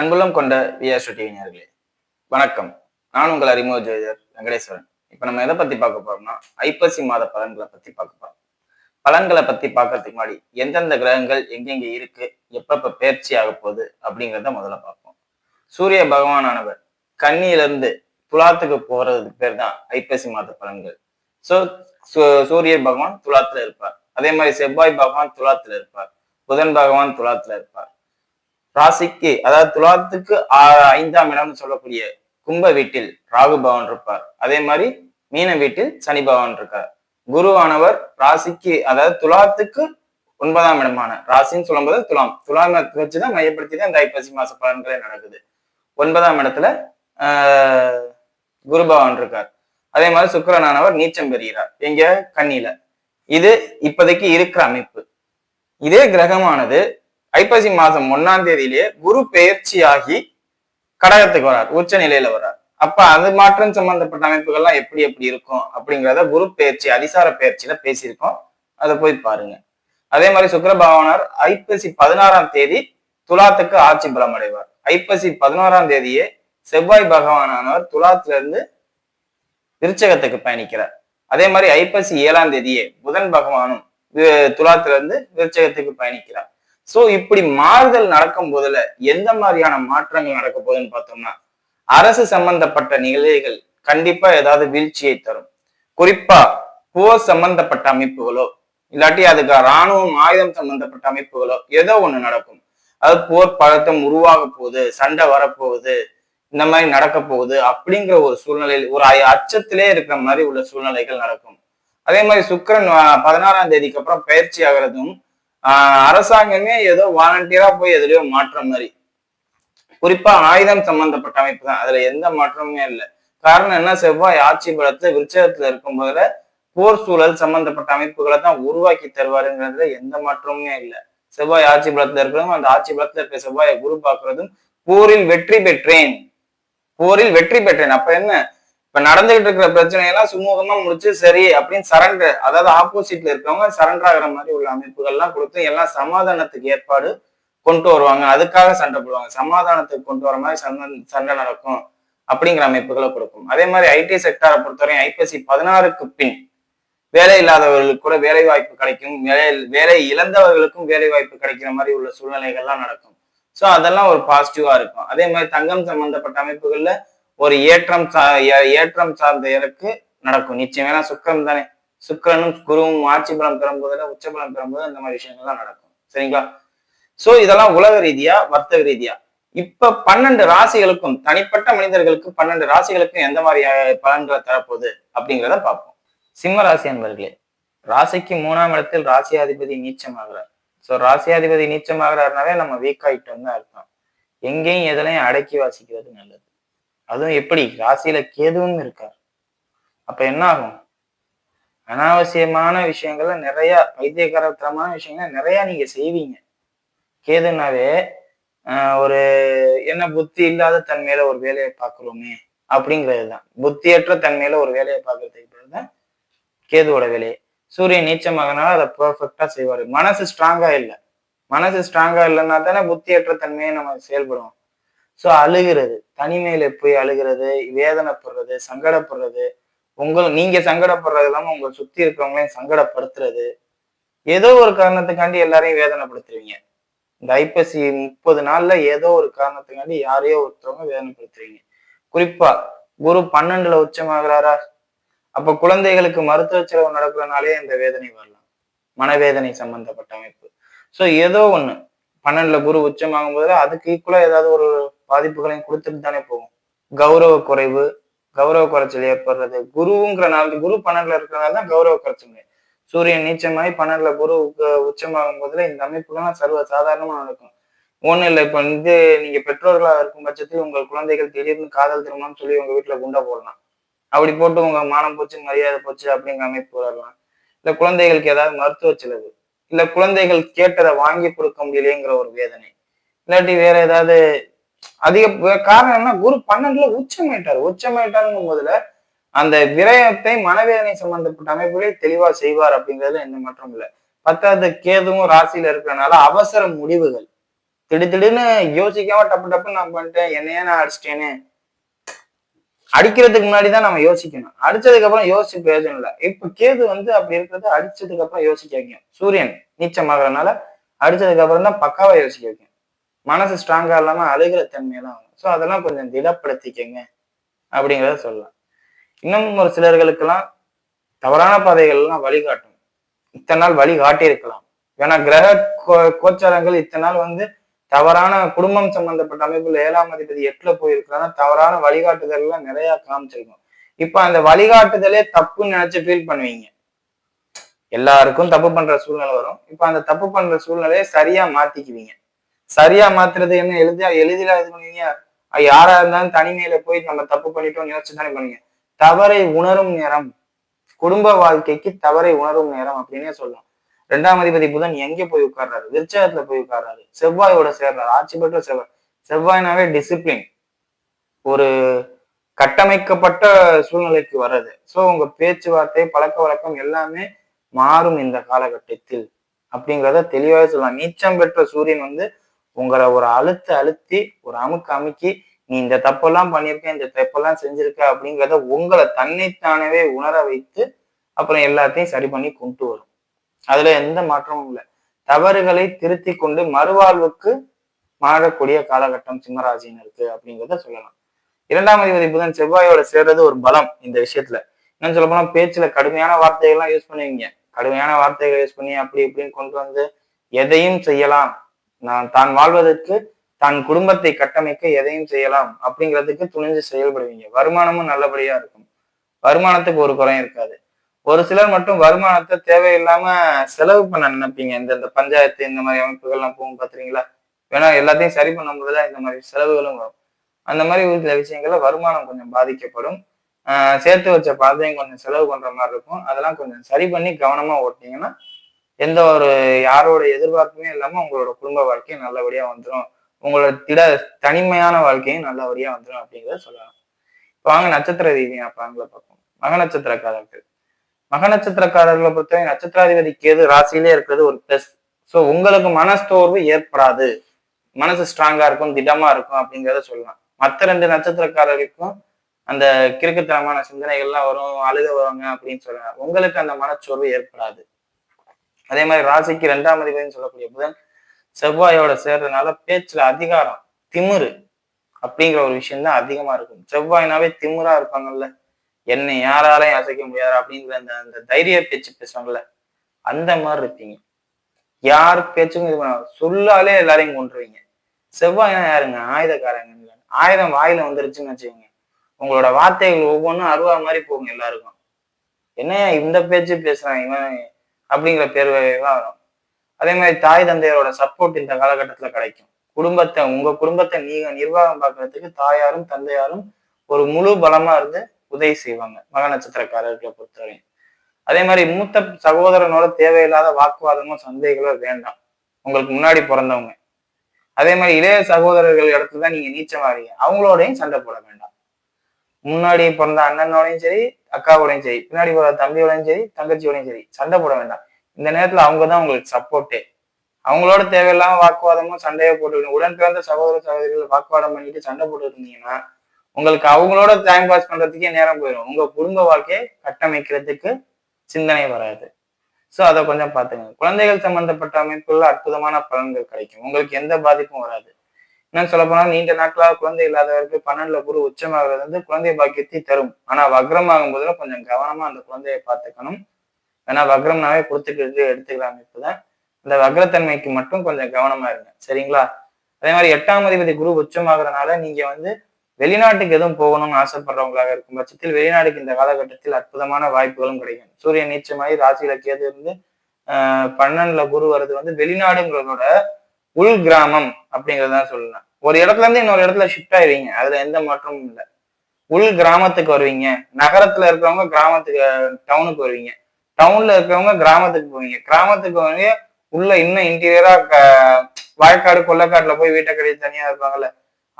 அன்புள்ளம் கொண்ட விஆர்ஸ்டு டிவி நேயர்களே வணக்கம். நான் உங்கள் அறிமுக ஜோதிடர் வெங்கடேஸ்வரன். இப்போ நம்ம எதை பத்தி பார்க்க போறோம்னா ஐப்பசி மாத பலன்களை பத்தி பார்க்க போறோம். பலன்களை பத்தி பார்க்கறதுக்கு முன்னாடி எந்தெந்த கிரகங்கள் எங்கெங்க இருக்கு எப்பப்ப பயிற்சி ஆக போகுது அப்படிங்கிறத முதல்ல பார்ப்போம். சூரிய பகவானானவர் கன்னியிலிருந்து துலாத்துக்கு போறதுக்கு பேர் தான் ஐப்பசி மாத பலன்கள். ஸோ சூரிய பகவான் துலாத்துல இருப்பார். அதே மாதிரி செவ்வாய் பகவான் துலாத்துல இருப்பார். புதன் பகவான் துலாத்துல இருப்பார். ராசிக்கு அதாவது துலாத்துக்கு ஐந்தாம் இடம்னு சொல்லக்கூடிய கும்ப வீட்டில் ராகு பவன் இருப்பார். அதே மாதிரி மீன வீட்டில் சனி பவன் இருக்கார். குருவானவர் ராசிக்கு அதாவது துலாத்துக்கு ஒன்பதாம் இடமான ராசின்னு சொல்லும்போது துலாம் துலாம் வச்சுதான் மையப்படுத்தி தான் இந்த ஐப்பசி மாச பலன்களே நடக்குது. ஒன்பதாம் இடத்துல ஆஹ் குருபவன் இருக்கார். அதே மாதிரி சுக்கரனானவர் நீச்சம் பெறுகிறார். எங்க? கண்ணில இது இப்போதைக்கு இருக்கிற அமைப்பு. இதே கிரகமானது ஐப்பசி மாசம் ஒன்னாம் தேதியிலேயே குரு பெயர்ச்சியாகி கடகத்துக்கு வரார் உச்ச நிலையில வரார் அப்ப அது மாற்றம் சம்பந்தப்பட்ட அமைப்புகள்லாம் எப்படி எப்படி இருக்கும் அப்படிங்கிறத குரு பெயர்ச்சி அதிசார பெயர்ச்சியில பேசியிருக்கோம். அதை போய் பாருங்க. அதே மாதிரி சுக்கர பகவானார் ஐப்பசி பதினாறாம் தேதி துலாத்துக்கு ஆட்சி பலம் அடைவார். ஐப்பசி பதினோராம் தேதியே செவ்வாய் பகவானானவர் துலாத்துல இருந்து விருச்சகத்துக்கு பயணிக்கிறார். அதே மாதிரி ஐப்பசி ஏழாம் தேதியே புதன் பகவானும் துலாத்துல இருந்து விருச்சகத்துக்கு பயணிக்கிறார். சோ இப்படி மாறுதல் நடக்கும் போதுல எந்த மாதிரியான மாற்றங்கள் நடக்க போகுதுன்னு பார்த்தோம்னா அரசு சம்பந்தப்பட்ட நிலைகள் கண்டிப்பா ஏதாவது வீழ்ச்சியை தரும். குறிப்பா போர் சம்பந்தப்பட்ட அமைப்புகளோ இல்லாட்டி அதுக்கு ராணுவம் ஆயுதம் சம்பந்தப்பட்ட அமைப்புகளோ ஏதோ ஒண்ணு நடக்கும். அது போர் பழக்கம் உருவாக போகுது சண்டை வரப்போகுது இந்த மாதிரி நடக்க போகுது அப்படிங்கிற ஒரு சூழ்நிலையில் ஒரு அச்சத்திலே இருக்கிற மாதிரி உள்ள சூழ்நிலைகள் நடக்கும். அதே மாதிரி சுக்கிரன் பதினாறாம் தேதிக்கு அப்புறம் பயிற்சி ஆகிறதும் அரசாங்கமே ஏதோ வாலண்டியரா போய் எதுலயோ மாற்றம் மாதிரி. குறிப்பா ஆயுதம் சம்பந்தப்பட்ட அமைப்பு தான். அதுல எந்த மாற்றமுமே இல்லை. காரணம் என்ன? செவ்வாய் ஆட்சி பலத்துல விருச்சகத்துல இருக்கும் போதுல போர் சூழல் சம்பந்தப்பட்ட அமைப்புகளை தான் உருவாக்கி தருவாருங்கிறதுல எந்த மாற்றமுமே இல்லை. செவ்வாய் ஆட்சி பலத்துல இருக்கிறதும் அந்த ஆட்சி பலத்துல இருக்க செவ்வாயை குரு பார்க்கறதும் போரில் வெற்றி பெற்றேன். போரில் வெற்றி பெற்றேன். அப்ப என்ன? இப்ப நடந்துகிட்டு இருக்கிற பிரச்சனையெல்லாம் சுமூகமா முடிச்சு சரி அப்படின்னு சரண்டர் அதாவது ஆப்போசிட்ல இருக்கவங்க சரண்டர் ஆகிற மாதிரி உள்ள அமைப்புகள்லாம் கொடுத்து எல்லாம் சமாதானத்துக்கு ஏற்பாடு கொண்டு வருவாங்க. அதுக்காக சண்டை போடுவாங்க. சமாதானத்துக்கு கொண்டு வர மாதிரி சண்டை சண்டை நடக்கும் அப்படிங்கிற அமைப்புகளை கொடுக்கும். அதே மாதிரி ஐடி செக்டாரை பொறுத்தவரையும் ஐபிஎஸ்சி பதினாறுக்கு பின் வேலை இல்லாதவர்களுக்கு கூட வேலை வாய்ப்பு கிடைக்கும். வேலை வேலை இழந்தவர்களுக்கும் வேலை வாய்ப்பு கிடைக்கிற மாதிரி உள்ள சூழ்நிலைகள்லாம் நடக்கும். ஸோ அதெல்லாம் ஒரு பாசிட்டிவா இருக்கும். அதே மாதிரி தங்கம் சம்பந்தப்பட்ட அமைப்புகள்ல ஒரு ஏற்றம் ஏ- ஏற்றம் சார்ந்த இறக்கு நடக்கும். நிச்சயம் ஏன்னா சுக்கிரன் தானே. சுக்கிரனும் குருவும் ஆட்சி பலம் பெறும்போதுல உச்ச பலம் பெறும்போது அந்த மாதிரி விஷயங்கள்லாம் நடக்கும். சரிங்களா? சோ இதெல்லாம் உலக ரீதியா வர்த்தக ரீதியா. இப்ப பன்னெண்டு ராசிகளுக்கும் தனிப்பட்ட மனிதர்களுக்கு பன்னெண்டு ராசிகளுக்கும் எந்த மாதிரி பலன்களை தரப்போகுது அப்படிங்கிறத பார்ப்போம். சிம்ம ராசி அன்பர்களே ராசிக்கு மூணாம் இடத்தில் ராசியாதிபதி நீச்சமாகிறார். சோ ராசியாதிபதி நீச்சமாகிறாருனாவே நம்ம வீக் ஆயிட்டோம் தான் அர்த்தம். எங்கேயும் எதுலையும் அடக்கி வாசிக்கிறது நல்லது. அதுவும் எப்படி? ராசியில கேதுவும் இருக்கார். அப்ப என்ன ஆகும் அனாவசியமான விஷயங்கள்ல நிறைய வைத்தியகரத்தனமான விஷயங்கள் நிறைய நீங்க செய்வீங்க. கேதுனாவே ஒரு என்ன புத்தி இல்லாத தன்மையில ஒரு வேலையை பார்க்குறோமே அப்படிங்கிறது தான் புத்தியற்ற தன்மையில ஒரு வேலையை பார்க்கறதுக்கு பேர் தான் கேதுவோட வேலையை சூரியன் நீச்சமாகனால அதை பர்ஃபெக்டா செய்வாரு. மனசு ஸ்ட்ராங்கா இல்லை. மனசு ஸ்ட்ராங்கா இல்லைன்னா தானே புத்தியற்ற தன்மையை நம்ம செயல்படுவோம். ஸோ அழுகிறது. தனிமையில போய் அழுகிறது வேதனைப்படுறது சங்கடப்படுறது. உங்கள் நீங்க சங்கடப்படுறது இல்லாம உங்களை சுத்தி இருக்கிறவங்களையும் சங்கடப்படுத்துறது. ஏதோ ஒரு காரணத்துக்காண்டி எல்லாரையும் வேதனைப்படுத்துவீங்க இந்த ஐப்பசி முப்பது நாள்ல ஏதோ ஒரு காரணத்துக்காண்டி யாரையோ ஒருத்தவங்க வேதனைப்படுத்துறீங்க. குறிப்பா குரு பன்னெண்டுல உச்சமாகிறாரா? அப்ப குழந்தைகளுக்கு மருத்துவ செலவு நடக்கிறனாலே இந்த வேதனை வரலாம். மனவேதனை சம்பந்தப்பட்ட அமைப்பு. சோ ஏதோ ஒண்ணு. பன்னெண்டுல குரு உச்சமாகும் போது அதுக்கு ஈக்குவலா ஏதாவது ஒரு பாதிப்புகளையும் கொடுத்துட்டு தானே போகும். கௌரவ குறைவு கௌரவ குறைச்சல் ஏற்படுறது. குருங்கிற நாள் குரு பன்னெண்டுல இருக்கிறனால தான் கௌரவ குறைச்சல் சூரியன் நீச்சமாகி பன்னெண்டுல குரு உச்சமாகும் போதுல இந்த அமைப்புகள்லாம் சர்வ சாதாரணமா நடக்கும். ஒண்ணும் இல்லை இப்ப வந்து நீங்க பெற்றோர்களா இருக்கும் பட்சத்தில் உங்கள் குழந்தைகள் திடீர்னு காதல் திருமணம் சொல்லி உங்க வீட்டுல குண்டா போடலாம். அப்படி போட்டு உங்க மானம் போச்சு மரியாதை போச்சு அப்படிங்கிற அமைப்பு வரலாம். இல்ல குழந்தைகளுக்கு ஏதாவது மருத்துவ செலவு. இல்ல குழந்தைகள் கேட்டதை வாங்கி கொடுக்க முடியலையேங்கிற ஒரு வேதனை. இல்லாட்டி வேற ஏதாவது அதிக காரணம் என்ன குரு பன்னெண்டுல உச்சமாயிட்டாரு. உச்சமாயிட்டாருங்கும் போதுல அந்த விரயத்தை மனவேதனை சம்பந்தப்பட்ட அமைப்புகளே தெளிவா செய்வார் அப்படிங்கிறது எந்த மாற்றம் இல்லை. பத்தாவது கேதுவும் ராசியில இருக்கிறனால அவசர முடிவுகள். திடீர்னு யோசிக்காம டப்பு டப்பு நான் பண்ணிட்டேன் என்னையே நான் அடிச்சிட்டேன்னு அடிக்கிறதுக்கு முன்னாடி தான் நம்ம யோசிக்கணும். அடிச்சதுக்கு அப்புறம் யோசிச்சு பிரயோஜனம் இல்லை. இப்ப கேது வந்து அப்படி இருக்கிறது அடிச்சதுக்கு அப்புறம் யோசிக்க வைக்கும். சூரியன் நீச்சமாகறதுனால அடிச்சதுக்கு அப்புறம் தான் பக்காவா யோசிக்க வைக்கும். மனசு ஸ்ட்ராங்கா இல்லாம அழுகிற தன்மையெல்லாம் வரும். ஸோ அதெல்லாம் கொஞ்சம் திடப்படுத்திக்கங்க அப்படிங்கிறத சொல்லலாம். இன்னும் ஒரு சிலர்களுக்கெல்லாம் தவறான பாதைகள்லாம் வழிகாட்டும். இத்தனை நாள் வழி காட்டியிருக்கலாம் ஏன்னா கிரக கோ- கோச்சாரங்கள் இத்தனை நாள் வந்து தவறான குடும்பம் சம்பந்தப்பட்ட அமைப்புல ஏழாம் அதிபதி எட்டுல போயிருக்கிறதா தவறான வழிகாட்டுதல் எல்லாம் நிறைய காமிச்சிருக்கும். இப்ப அந்த வழிகாட்டுதலே தப்புன்னு நினைச்சு ஃபீல் பண்ணுவீங்க. எல்லாருக்கும் தப்பு பண்ற சூழ்நிலை வரும். இப்ப அந்த தப்பு பண்ற சூழ்நிலையை சரியா மாத்திக்குவீங்க. சரியா மாத்துறது என்ன? எளிதா எளிதில இது பண்ணுவீங்க. யாரா இருந்தாலும் தனிமையில போய் நம்ம தப்பு பண்ணிட்டோம் யோசிச்சு தானே பண்ணுங்க தவறை உணரும் நேரம். குடும்ப வாழ்க்கைக்கு தவறை உணரும் நேரம் அப்படின்னே சொல்லலாம். ரெண்டாம் அதிபதி புதன் எங்க போய் உட்கார்றாரு? விருச்சகத்துல போய் உட்கார்றாரு. செவ்வாயோட சேர்றாரு. ஆட்சி பெற்ற செவ்வாய். செவ்வாய்னாவே டிசிப்ளின் ஒரு கட்டமைக்கப்பட்ட சூழ்நிலைக்கு வர்றது. ஸோ உங்க பேச்சுவார்த்தை பழக்க வழக்கம் எல்லாமே மாறும் இந்த காலகட்டத்தில் அப்படிங்கிறத தெளிவாக சொல்லலாம் நீச்சம் பெற்ற சூரியன் வந்து உங்களை ஒரு அழுத்து அழுத்தி ஒரு அமுக்கு அமுக்கி நீ இந்த தப்பெல்லாம் பண்ணியிருக்க இந்த தப்பெல்லாம் செஞ்சிருக்க அப்படிங்கிறத உங்களை தன்னைத்தானவே உணர வைத்து அப்புறம் எல்லாத்தையும் சரி பண்ணி கொண்டு வரும். அதுல எந்த மாற்றமும் இல்லை. தவறுகளை திருத்தி கொண்டு மறுவாழ்வுக்கு மாறக்கூடிய காலகட்டம் சிம்மராசினருக்கு அப்படிங்கிறத சொல்லலாம். இரண்டாம் அதிபதி புதன் செவ்வாயோட சேர்றது ஒரு பலம் இந்த விஷயத்துல. இன்னும் சொல்ல போனா பேச்சுல கடுமையான வார்த்தைகள்லாம் யூஸ் பண்ணுவீங்க. கடுமையான வார்த்தைகளை யூஸ் பண்ணி அப்படி இப்படின்னு கொண்டு வந்து எதையும் செய்யலாம். நான் தான் வாழ்வதற்கு தன் குடும்பத்தை கட்டமைக்க எதையும் செய்யலாம் அப்படிங்கிறதுக்கு துணிஞ்சு செயல்படுவீங்க. வருமானமும் நல்லபடியா இருக்கும். வருமானத்துக்கு ஒரு குறையும் இருக்காது. ஒரு சிலர் மட்டும் வருமானத்தை தேவையில்லாம செலவு பண்ண நினைப்பீங்க. இந்த இந்த பஞ்சாயத்து இந்த மாதிரி அமைப்புகள்லாம் போகும் பாத்துறீங்களா வேணா எல்லாத்தையும் சரி பண்ணும்போது தான் இந்த மாதிரி செலவுகளும் வரும். அந்த மாதிரி ஒரு சில விஷயங்கள்ல வருமானம் கொஞ்சம் பாதிக்கப்படும். ஆஹ் சேர்த்து வச்ச பணத்தையும் கொஞ்சம் செலவு பண்ற மாதிரி இருக்கும். அதெல்லாம் கொஞ்சம் சரி பண்ணி கவனமா ஓட்டிங்கன்னா எந்த ஒரு யாரோட எதிர்பார்ப்புமே இல்லாம உங்களோட குடும்ப வாழ்க்கையும் நல்லபடியா வந்துடும் உங்களோட திட தனிமையான வாழ்க்கையும் நல்லபடியா வந்துடும் அப்படிங்கிறத சொல்லலாம். இப்போ வாங்க நட்சத்திர ரீதியா பலன்களை பார்ப்போம். மக நட்சத்திரக்காரர்கள் மக நட்சத்திரக்காரர்களை பொறுத்தவரை நட்சத்திராதிபதி கேது ராசியிலே இருக்கிறது ஒரு பிளஸ் ஸோ உங்களுக்கு மனஸ்தோர்வு ஏற்படாது. மனசு ஸ்ட்ராங்கா இருக்கும் திடமா இருக்கும் அப்படிங்கிறத சொல்லலாம். மற்ற ரெண்டு நட்சத்திரக்காரர்களுக்கும் அந்த கிறுக்குத்தனமான சிந்தனைகள்லாம் வரும் அழுக வருவாங்க அப்படின்னு சொல்லலாம். உங்களுக்கு அந்த மனச்சோர்வு ஏற்படாது. அதே மாதிரி ராசிக்கு ரெண்டாம் அதிபதினு சொல்லக்கூடிய புதன் செவ்வாயோட சேர்றதுனால பேச்சுல அதிகாரம் திமிரு அப்படிங்கிற ஒரு விஷயம் தான் அதிகமா இருக்கும். செவ்வாய்னாவே திமிரா இருப்பாங்கல்ல. என்னை யாராலையும் அசைக்க முடியாது அப்படிங்கிற அந்த அந்த தைரிய பேச்சு பேசுவாங்கல்ல அந்த மாதிரி இருப்பீங்க. யார் பேச்சும் இது பண்ண சொல்லாலே எல்லாரையும் கொண்டுருவீங்க செவ்வாய்னா யாருங்க? ஆயுதக்காரங்க. ஆயுதம் வாயில வந்துருச்சுன்னு வச்சுக்கோங்க. உங்களோட வார்த்தைகள் ஒவ்வொன்றும் அருவா மாதிரி போகும் எல்லாருக்கும். என்னையா இந்த பேச்சு பேசுறான் இவன் அப்படிங்கிற பேர்வையெல்லாம் வரும். அதே மாதிரி தாய் தந்தையரோட சப்போர்ட் இந்த காலகட்டத்துல கிடைக்கும். குடும்பத்தை உங்க குடும்பத்தை நீங்க நிர்வாகம் பார்க்கறதுக்கு தாயாரும் தந்தையாரும் ஒரு முழு பலமா இருந்து உதவி செய்வாங்க மக நட்சத்திரக்காரர்களை பொறுத்தவரையும். அதே மாதிரி மூத்த சகோதரனோட தேவையில்லாத வாக்குவாதமும் சந்தைகளோ வேண்டாம். உங்களுக்கு முன்னாடி பிறந்தவங்க. அதே மாதிரி இளைய சகோதரர்கள் இடத்துல தான் நீங்க நீச்சமாறீங்க அவங்களோடையும் சண்டை போட வேண்டாம். முன்னாடி பிறந்த அண்ணனோடையும் சரி அக்காவோடையும் சரி பின்னாடி பிறந்த தம்பியோடையும் சரி தங்கச்சியோடையும் சரி சண்டை போட வேண்டாம். இந்த நேரத்துல அவங்க தான் உங்களுக்கு சப்போர்ட்டே அவங்களோட தேவையில்லாம வாக்குவாதமும் சண்டையை போட்டு உடன் பிறந்த சகோதர சகோதரிகள் வாக்குவாதம் பண்ணிட்டு சண்டை போட்டு இருந்தீங்கன்னா உங்களுக்கு அவங்களோட டைம் பாஸ் பண்றதுக்கே நேரம் போயிடும். உங்க குடும்ப வாழ்க்கையை கட்டமைக்கிறதுக்கு சிந்தனை வராது. ஸோ அதை கொஞ்சம் பார்த்துங்க. குழந்தைகள் சம்பந்தப்பட்ட அமைப்புல அற்புதமான பலன்கள் கிடைக்கும். உங்களுக்கு எந்த பாதிப்பும் வராது. என்ன சொல்ல போனா நீண்ட நாட்களாக குழந்தை இல்லாதவருக்கு பன்னெண்டுல குரு உச்சமாகிறது வந்து குழந்தை பாக்கியத்தை தரும். ஆனா வக்ரமாகும் போதுல கொஞ்சம் கவனமா அந்த குழந்தையை பார்த்துக்கணும். ஏன்னா வக்ரம்னாவே கொடுத்துக்கிறது எடுத்துக்கிற அமைப்பு தான் இந்த வக்ரத்தன்மைக்கு மட்டும் கொஞ்சம் கவனமா இருங்க. சரிங்களா? அதே மாதிரி எட்டாம் அதிபதி குரு உச்சமாகறதுனால நீங்க வந்து வெளிநாட்டுக்கு எதுவும் போகணும்னு ஆசைப்படுறவங்களாக இருக்கும் பட்சத்தில் வெளிநாட்டுக்கு இந்த காலகட்டத்தில் அற்புதமான வாய்ப்புகளும் கிடைக்கும். சூரியன் நீச்சமாயி ராசியில கேது இருந்து பன்னெண்டுல குரு வர்றது வந்து வெளிநாடுங்கிறதோட உள் கிராமம் அப்படிங்கிறதான் சொல்லலாம். ஒரு இடத்துல இருந்து இன்னொரு இடத்துல ஷிஃப்ட் ஆயிருவீங்க. அதுல எந்த மாற்றமும் இல்லை. உள் கிராமத்துக்கு வருவீங்க. நகரத்துல இருக்கிறவங்க கிராமத்துக்கு டவுனுக்கு வருவீங்க. டவுன்ல இருக்கிறவங்க கிராமத்துக்கு போவீங்க. கிராமத்துக்கு வந்து உள்ள இன்னும் இன்டீரியரா வாய்க்காடு கொள்ளக்காட்டுல போய் வீட்டை கட்டி தனியா இருப்பாங்கல்ல.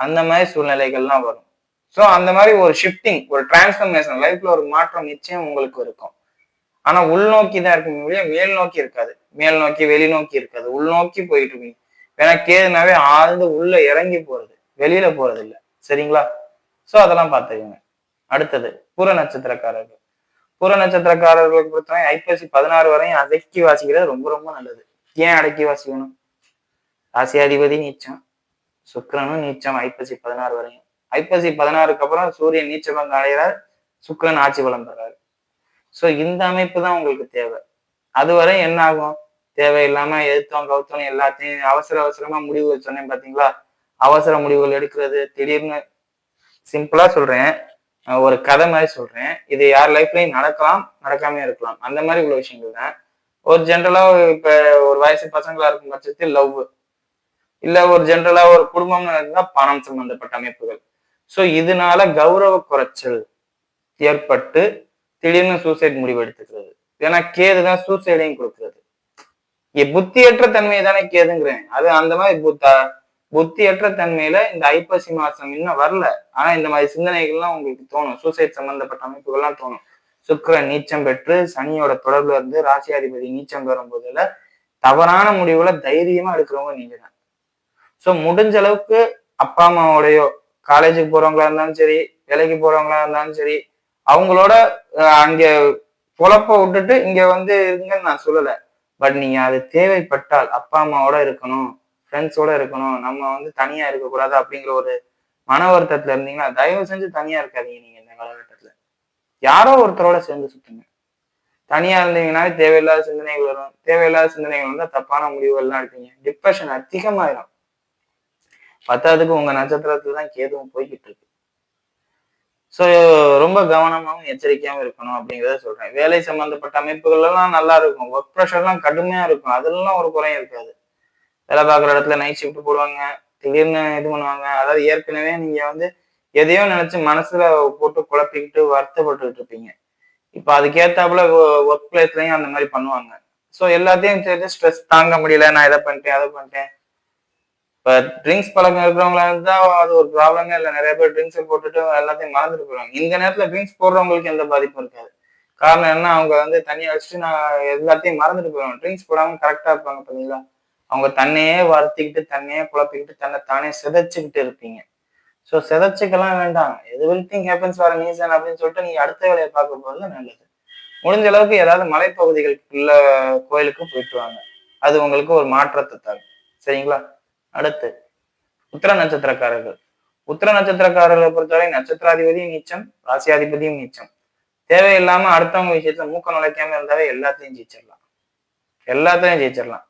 அந்த மாதிரி சூழ்நிலைகள்லாம் வரும். ஸோ அந்த மாதிரி ஒரு ஷிஃப்டிங் ஒரு டிரான்ஸ்ஃபர்மேஷன் லைஃப்ல ஒரு மாற்றம் நிச்சயம் உங்களுக்கு இருக்கும். ஆனா உள்நோக்கி தான் இருக்கும் முடியும் மேல் நோக்கி இருக்காது. மேல் நோக்கி வெளிநோக்கி இருக்காது. உள்நோக்கி போயிட்டு இருக்கீங்க. ஏன்னா கேதுனாவே ஆழ்ந்து உள்ள இறங்கி போறது. வெளியில போறது இல்லை சரிங்களா? சோ அதெல்லாம் பார்த்துக்கோங்க. அடுத்தது புற நட்சத்திரக்காரர்கள். புற நட்சத்திரக்காரர்களுக்கு பொறுத்தவரை ஐப்பசி பதினாறு வரையும் அடக்கி வாசிக்கிறது ரொம்ப ரொம்ப நல்லது. ஏன் அடக்கி வாசிக்கணும்? ராசியாதிபதி நீச்சம். சுக்கரனும் நீச்சம் ஐப்பசி பதினாறு வரையும். ஐப்பசி பதினாறுக்கு அப்புறம் சூரியன் நீச்சபங்க அடைகிறார் சுக்கரன் ஆட்சி பலம் பெறாரு. சோ இந்த அமைப்பு தான் உங்களுக்கு தேவை. அதுவரை என்ன ஆகும்? தேவையில்லாம எழுத்தோம் கவுத்தோம் எல்லாத்தையும் அவசர அவசரமா முடிவுகள் சொன்னேன் பாத்தீங்களா? அவசர முடிவுகள் எடுக்கிறது திடீர்னு சிம்பிளா சொல்றேன். ஒரு கதை மாதிரி சொல்றேன். இது யார் லைஃப்லயும் நடக்கலாம் நடக்காம இருக்கலாம். அந்த மாதிரி உள்ள விஷயங்கள் தான். ஒரு ஜென்ரலா இப்ப ஒரு வயசு பசங்களா இருக்கும் பட்சத்தில் லவ் இல்ல ஒரு ஜென்ரலா ஒரு குடும்பம் இருந்தா பணம் சம்பந்தப்பட்ட அமைப்புகள். சோ இதனால கௌரவ குறைச்சல் ஏற்பட்டு திடீர்னு சூசைட் முடிவு எடுத்துக்கிறது. ஏன்னா கேது தான் சூசைடையும் கொடுக்கிறது. புத்தியற்ற தன்மையை தானே கேதுங்கிறேன். அது அந்த மாதிரி புத்தா புத்தியற்ற தன்மையில இந்த ஐப்பசி மாசம் இன்னும் வரல. ஆனா இந்த மாதிரி சிந்தனைகள்லாம் உங்களுக்கு தோணும். சூசைட் சம்பந்தப்பட்ட அமைப்புகள்லாம் தோணும். சுக்கிரன் நீச்சம் பெற்று சனியோட தொடர்புல இருந்து ராசியாதிபதி நீச்சம் பெறும் போதுல தவறான முடிவுல தைரியமா எடுக்கிறவங்க நீங்க தான். ஸோ முடிஞ்ச அளவுக்கு அப்பா அம்மாவோடையோ காலேஜுக்கு போறவங்களா இருந்தாலும் சரி வேலைக்கு போறவங்களா இருந்தாலும் சரி அவங்களோட அங்கே அங்க பொழப்ப விட்டுட்டு இங்க வந்து இருங்கன்னு நான் சொல்லலை. பட் நீங்க அது தேவைப்பட்டால் அப்பா அம்மாவோட இருக்கணும் ஃப்ரெண்ட்ஸோட இருக்கணும் நம்ம வந்து தனியா இருக்கக்கூடாது அப்படிங்கிற ஒரு மன வருத்தத்துல இருந்தீங்கன்னா தயவு செஞ்சு தனியா இருக்காதீங்க நீங்க இந்த காலகட்டத்துல. யாரோ ஒருத்தரோட சேர்ந்து சுத்துங்க. தனியா இருந்தீங்கன்னா தேவையில்லாத சிந்தனைகள் வரும். தேவையில்லாத சிந்தனைகள் வந்தா தப்பான முடிவுகள்லாம் எடுப்பீங்க. டிப்ரெஷன் அதிகமாயிரும். பத்தாவதுக்கு உங்க நட்சத்திரத்துல தான் கேதுவும் போய்கிட்டு இருக்கு. ஸோ ரொம்ப கவனமாவும் எச்சரிக்கையாகவும் இருக்கணும் அப்படிங்கிறத சொல்றேன். வேலை சம்பந்தப்பட்ட அமைப்புகள் எல்லாம் நல்லா இருக்கும். ஒர்க் ப்ரெஷர்லாம் கடுமையா இருக்கும். அதெல்லாம் ஒரு குறையும் இருக்காது. வேலை பார்க்குற இடத்துல நைட் ஷிஃப்ட் போடுவாங்க. திடீர்னு இது பண்ணுவாங்க. அதாவது ஏற்கனவே நீங்க வந்து எதையோ நினைச்சு மனசுல போட்டு குழப்பிக்கிட்டு வருத்தப்பட்டுட்டு இருப்பீங்க. இப்போ அதுக்கேத்தாப்புல ஒர்க் பிளேஸ்லயும் அந்த மாதிரி பண்ணுவாங்க. ஸோ எல்லாத்தையும் சேர்த்து ஸ்ட்ரெஸ் தாங்க முடியல. நான் இதை பண்ணிட்டேன் அதை பண்ணிட்டேன். இப்போ ட்ரிங்க்ஸ் பழக்கம் இருக்கிறவங்களா இருந்தால் அது ஒரு ப்ராப்ளமே இல்லை. நிறைய பேர் ட்ரிங்க்ஸ் போட்டுட்டு எல்லாத்தையும் மறந்துட்டு போயிடுவாங்க. இந்த நேரத்துல ட்ரிங்க்ஸ் போடுறவங்களுக்கு எந்த பாதிப்பும் இருக்காது. காரணம் என்ன? அவங்க வந்து தண்ணி அடிச்சுட்டு நான் எல்லாத்தையும் மறந்துட்டு போயிடுவாங்க. ட்ரிங்க்ஸ் போடாம கரெக்டாக இருப்பாங்க பார்த்தீங்களா? அவங்க தன்னையே வருத்திக்கிட்டு தன்னையே குழப்பிக்கிட்டு தன்னை தானே சிதைச்சுக்கிட்டு இருப்பீங்க. ஸோ சிதைச்சுக்கெல்லாம் வேண்டாம். எது எவ்ரிதிங் ஹேப்பன்ஸ் வர நீசன் அப்படின்னு சொல்லிட்டு நீங்கள் அடுத்த வேலையை பார்க்க போகிறது நல்லது. முடிஞ்ச அளவுக்கு ஏதாவது மலைப்பகுதிகளுக்குள்ள கோயிலுக்கு போயிட்டு வாங்க. அது உங்களுக்கு ஒரு மாற்றத்தை தரும். சரிங்களா? அடுத்து உத்திர நட்சத்திரக்காரர்கள். உத்திர நட்சத்திரக்காரர்களை பொறுத்தவரை நட்சத்திராதிபதியும் நீச்சம் ராசியாதிபதியும் நீச்சம். தேவையில்லாம அடுத்தவங்க விஷயத்துல மூக்க நுழைக்காம இருந்தாவே எல்லாத்தையும் ஜெயிச்சிடலாம். எல்லாத்தையும் ஜெயிச்சிடலாம்.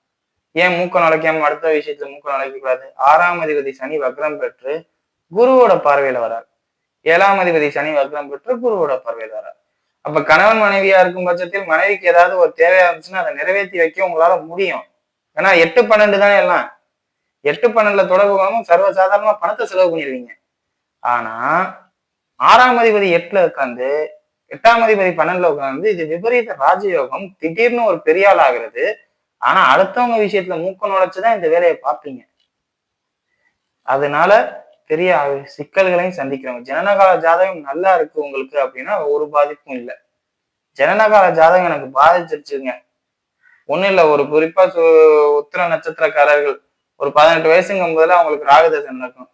ஏன் மூக்க நுழைக்காம அடுத்த விஷயத்துல மூக்க நுழைக்க கூடாது ஆறாம் அதிபதி சனி வக்ரம் பெற்று குருவோட பார்வையில வரார். ஏழாம் அதிபதி சனி வக்ரம் பெற்று குருவோட பார்வையில வரார். அப்ப கணவன் மனைவியா இருக்கும் பட்சத்தில் மனைவிக்கு ஏதாவது ஒரு தேவையா இருந்துச்சுன்னா அதை நிறைவேற்றி வைக்க உங்களால முடியும். ஏன்னா எட்டு பன்னெண்டு தானே எல்லாம். எட்டு பன்னெண்டுல தொடர்பு கொள்ளாம சர்வசாதாரணமா பணத்தை செலவு பண்ணிடுவீங்க. ஆனா ஆறாம் அதிபதி எட்டுல உட்காந்து எட்டாம் அதிபதி பன்னெண்டுல உட்காந்து இது விபரீத ராஜயோகம் திடீர்னு ஒரு பெரிய ஆள் ஆகுறது. ஆனா அடுத்தவங்க விஷயத்துல மூக்க நுழைச்சுதான் இந்த வேலையை பார்ப்பீங்க. அதனால பெரிய சிக்கல்களையும் சந்திக்கிறவங்க. ஜனனகால ஜாதகம் நல்லா இருக்கு உங்களுக்கு அப்படின்னா ஒரு பாதிப்பும் இல்லை. ஜனனகால ஜாதகம் எனக்கு பாதிச்சிருச்சுங்க. ஒண்ணும் இல்ல ஒரு குறிப்பா உத்திர நட்சத்திரக்காரர்கள் ஒரு பதினெட்டு வயசுங்கும் போதுல அவங்களுக்கு ராகுதசை நடக்கும்.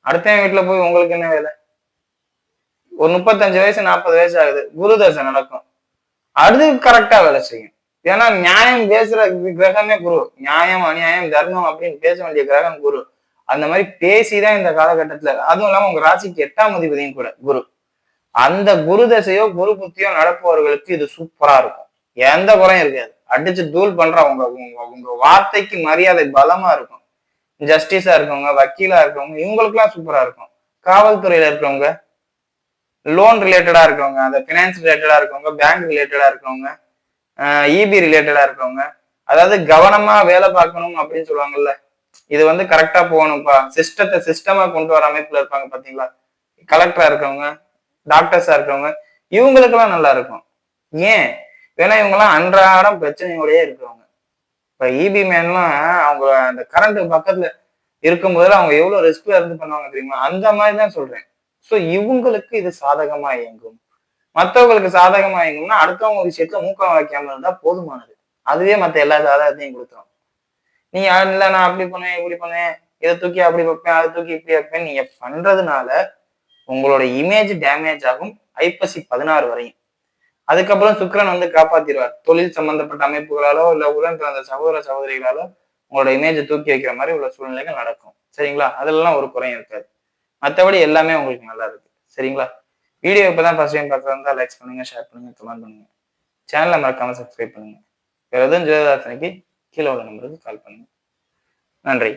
அடுத்த வீட்டுல போய் உங்களுக்கு என்ன வேலை? ஒரு முப்பத்தஞ்சு வயசு நாற்பது வயசு ஆகுது. குரு தசை நடக்கும். அது கரெக்டா வேலை செய்யும். ஏன்னா நியாயம் பேசுற கிரகமே குரு. நியாயம் அநியாயம் தர்மம் அப்படின்னு பேச வேண்டிய கிரகம் குரு. அந்த மாதிரி பேசிதான் இந்த காலகட்டத்துல. அதுவும் இல்லாம உங்க ராசிக்கு எட்டாம் அதிபதியும் கூட குரு. அந்த குரு தசையோ குரு புத்தியோ நடப்பவர்களுக்கு இது சூப்பரா இருக்கும். எந்த குறையும் இருக்காது. அடிச்சு தூள் பண்ற உங்க உங்க வார்த்தைக்கு மரியாதை பலமா இருக்கும். ஜஸ்டிஸா இருக்கவங்க வக்கீலா இருக்கவங்க இவங்களுக்குலாம் சூப்பரா இருக்கும். காவல்துறையில இருக்கவங்க லோன் ரிலேட்டடா இருக்கவங்க அந்த பினான்ஸ் ரிலேட்டடா இருக்கவங்க பேங்க் ரிலேட்டடா இருக்கவங்க இபி ரிலேட்டடா இருக்கவங்க அதாவது கவனமா வேலை பார்க்கணும் அப்படின்னு சொல்லுவாங்கல்ல இது வந்து கரெக்டா போகணும்ப்பா. சிஸ்டத்தை சிஸ்டமா கொண்டு வர அமைப்புல இருப்பாங்க பாத்தீங்களா? கலெக்டரா இருக்கவங்க டாக்டர்ஸா இருக்கவங்க இவங்களுக்கெல்லாம் நல்லா இருக்கும். ஏன்? ஏன்னா இவங்கெல்லாம் அன்றாடம் பிரச்சனையோடயே இருக்கிறவங்க. இப்ப இபி மேன்லாம் அவங்க அந்த கரண்ட் பக்கத்துல இருக்கும்போது அவங்க எவ்வளவு ரிஸ்க்ல இருந்து பண்ணுவாங்க தெரியுமா? அந்த மாதிரி தான் சொல்றேன். சோ இவங்களுக்கு இது சாதகமா இயங்கும். மற்றவங்களுக்கு சாதகமா இயங்கும்னா அடுத்தவங்க விஷயத்துல மூக்கம் வைக்காம இருந்தா போதுமானது. அதுவே மத்த எல்லா சாதகத்தையும் கொடுத்துரும். நீ இல்ல நான் அப்படி பண்ணுவேன் இப்படி பண்ணுவேன் இதை தூக்கி அப்படி வைப்பேன் அதை தூக்கி இப்படி வைப்பேன் நீங்க பண்றதுனால உங்களோட இமேஜ் டேமேஜ் ஆகும் ஐப்பசி பதினாறு வரையும். அதுக்கப்புறம் சுக்கரன் வந்து காப்பாத்திடுவார். தொழில் சம்பந்தப்பட்ட அமைப்புகளாலோ இல்ல உடன் பிறந்த சகோதர சகோதரிகளாலோ உங்களோட இமேஜை தூக்கி வைக்கிற மாதிரி உள்ள சூழ்நிலைகள் நடக்கும். சரிங்களா? அதெல்லாம் ஒரு குறையும் இருக்காது. மற்றபடி எல்லாமே உங்களுக்கு நல்லா இருக்கு. சரிங்களா? வீடியோ இப்பதான் ஃபர்ஸ்ட் டைம் பார்க்கறதா லைக்ஸ் பண்ணுங்க ஷேர் பண்ணுங்க கமெண்ட் பண்ணுங்க. சேனலை மறக்காம சப்ஸ்கிரைப் பண்ணுங்க. வேற எதுவும் ஜோதிதாசனைக்கு கீழே உள்ள நம்பருக்கு கால் பண்ணுங்க. நன்றி.